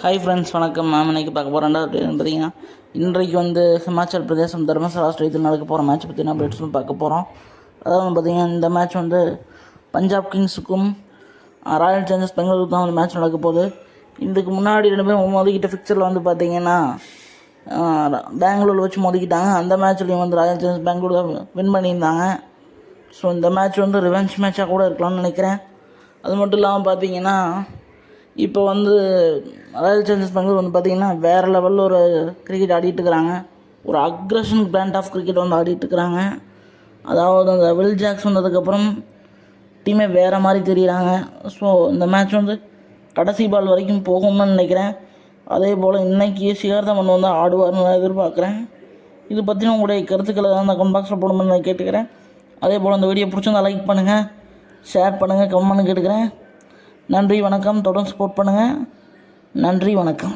Hi friends வணக்கம். Ma'am இன்னைக்கு பார்க்க போகிற ரெண்டாவது update பார்த்தீங்கன்னா இன்றைக்கு வந்து ஹிமாச்சல் பிரதேசம் தர்மசாலா ஸ்டேடியத்தில் நடக்க போகிற மேட்ச் பற்றின அப்டேட்ஸும் பார்க்க போகிறோம் அதாவது பார்த்திங்கன்னா பார்த்தீங்கன்னா இந்த மேட்ச் வந்து பஞ்சாப் கிங்ஸுக்கும் ராயல் சேலஞ்சர்ஸ் பெங்களூருக்கு தான் வந்து மேட்ச் நடக்க போகுது. இதுக்கு முன்னாடி ரெண்டு பேரும் மோதிக்கிட்ட ஃபிக்சரில் வந்து பார்த்தீங்கன்னா பெங்களூரில் வச்சு மோதிக்கிட்டாங்க. அந்த மேட்ச்லேயும் வந்து ராயல் சேலஞ்சர்ஸ் பெங்களூர் தான் வின் பண்ணியிருந்தாங்க. ஸோ இந்த மேட்ச் வந்து ரிவெஞ்ச் மேட்சாக கூட இருக்கலாம்னு நினைக்கிறேன். அது மட்டும் இல்லாமல் பார்த்தீங்கன்னா இப்போ வந்து ராயல் சேலஞ்சர்ஸ் பெங்களூர் வந்து பார்த்தீங்கன்னா வேறு லெவலில் ஒரு கிரிக்கெட் ஆடிட்டுருக்குறாங்க ஒரு அக்ரஷன் பிராண்ட் ஆஃப் கிரிக்கெட் வந்து ஆடிட்டுருக்குறாங்க அதாவது அந்த வில் ஜாக்ஸ் வந்ததுக்கப்புறம் டீமே வேறு மாதிரி தெரியுறாங்க. ஸோ இந்த மேட்ச் வந்து கடைசி பால் வரைக்கும் போகும்னு நினைக்கிறேன். அதே போல் இன்னைக்கு சிகார்தமன் வந்து ஆடுவார்னு நான் எதிர்பார்க்குறேன். இது பற்றின உங்களுடைய கருத்துக்களை அந்த கமெண்ட் பாக்ஸில் போடணும்னு நான் கேட்டுக்கிறேன். அதே போல் அந்த வீடியோ பிடிச்சிருந்தா லைக் பண்ணுங்கள் ஷேர் பண்ணுங்கள் கமெண்ட் கேட்டுக்கிறேன். நன்றி வணக்கம். தொடர்ந்து சப்போர்ட் பண்ணுங்கள் நன்றி வணக்கம்.